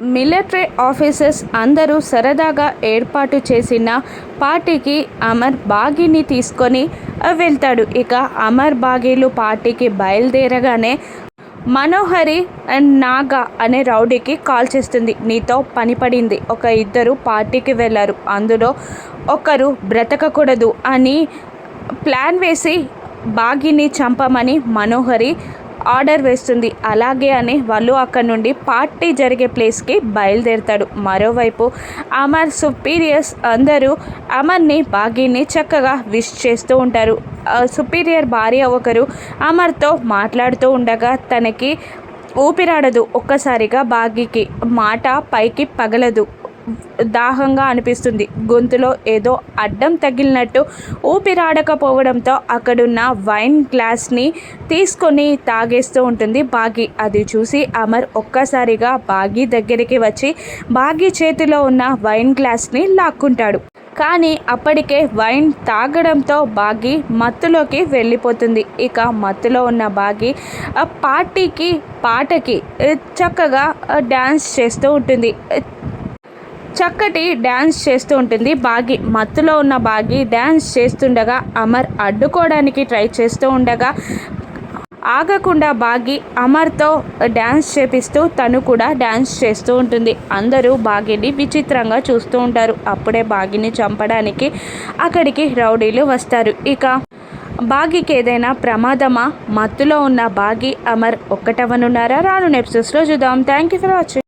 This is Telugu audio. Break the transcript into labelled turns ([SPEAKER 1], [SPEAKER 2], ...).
[SPEAKER 1] మిలిటరీ ఆఫీసర్స్ అందరూ సరదాగా ఏర్పాటు చేసిన పార్టీకి అమర్ బాగీని తీసుకొని వెళ్తాడు. ఇక అమర్ బాగీలు పార్టీకి బయలుదేరగానే మనోహరి అండ్ నాగా అనే రౌడీకి కాల్ చేస్తుంది. నీతో పని పడింది. ఒక ఇద్దరు పార్టీకి వెళ్ళారు అందులో ఒకరు బ్రతకకూడదు అని ప్లాన్ వేసి బాగిని చంపమని మనోహరి ఆర్డర్ వేస్తుంది. అలాగే అని వాళ్ళు అక్కడ నుండి పార్టీ జరిగే ప్లేస్కి బయలుదేరుతాడు. మరోవైపు అమర్ సుపీరియర్స్ అందరూ అమర్ని బాగీని చక్కగా విష్ చేస్తూ ఉంటారు. సుపీరియర్ భార్య ఒకరు అమర్తో మాట్లాడుతూ ఉండగా తనకి ఊపిరాడదు ఒక్కసారిగా బాగీకి. మాట పైకి పగలదు. దాహంగా అనిపిస్తుంది. గొంతులో ఏదో అడ్డం తగిలినట్టు ఊపిరాడకపోవడంతో అక్కడున్న వైన్ గ్లాస్ని తీసుకొని తాగేస్తూ ఉంటుంది బాగి. అది చూసి అమర్ ఒక్కసారిగా బాగి దగ్గరికి వచ్చి బాగి చేతిలో ఉన్న వైన్ గ్లాస్ని లాక్కుంటాడు. కానీ అప్పటికే వైన్ తాగడంతో బాగి మత్తులోకి వెళ్ళిపోతుంది. ఇక మత్తులో ఉన్న బాగి ఆ పార్టీకి పాటకి చక్కగా డ్యాన్స్ చేస్తూ ఉంటుంది. చక్కటి డ్యాన్స్ చేస్తూ ఉంటుంది. బాగి మత్తులో ఉన్న బాగి డ్యాన్స్ చేస్తుండగా అమర్ అడ్డుకోవడానికి ట్రై చేస్తూ ఉండగా ఆగకుండా బాగి అమర్తో డ్యాన్స్ చేపిస్తూ తను కూడా డ్యాన్స్ చేస్తూ ఉంటుంది. అందరూ బాగిని విచిత్రంగా చూస్తూ ఉంటారు. అప్పుడే బాగిని చంపడానికి అక్కడికి రౌడీలు వస్తారు. ఇక బాగికి ఏదైనా ప్రమాదమా? మత్తులో ఉన్న బాగి అమర్ ఒక్కటవనున్నారా? రాను నెప్సెస్లో చూద్దాం. Thank you for watching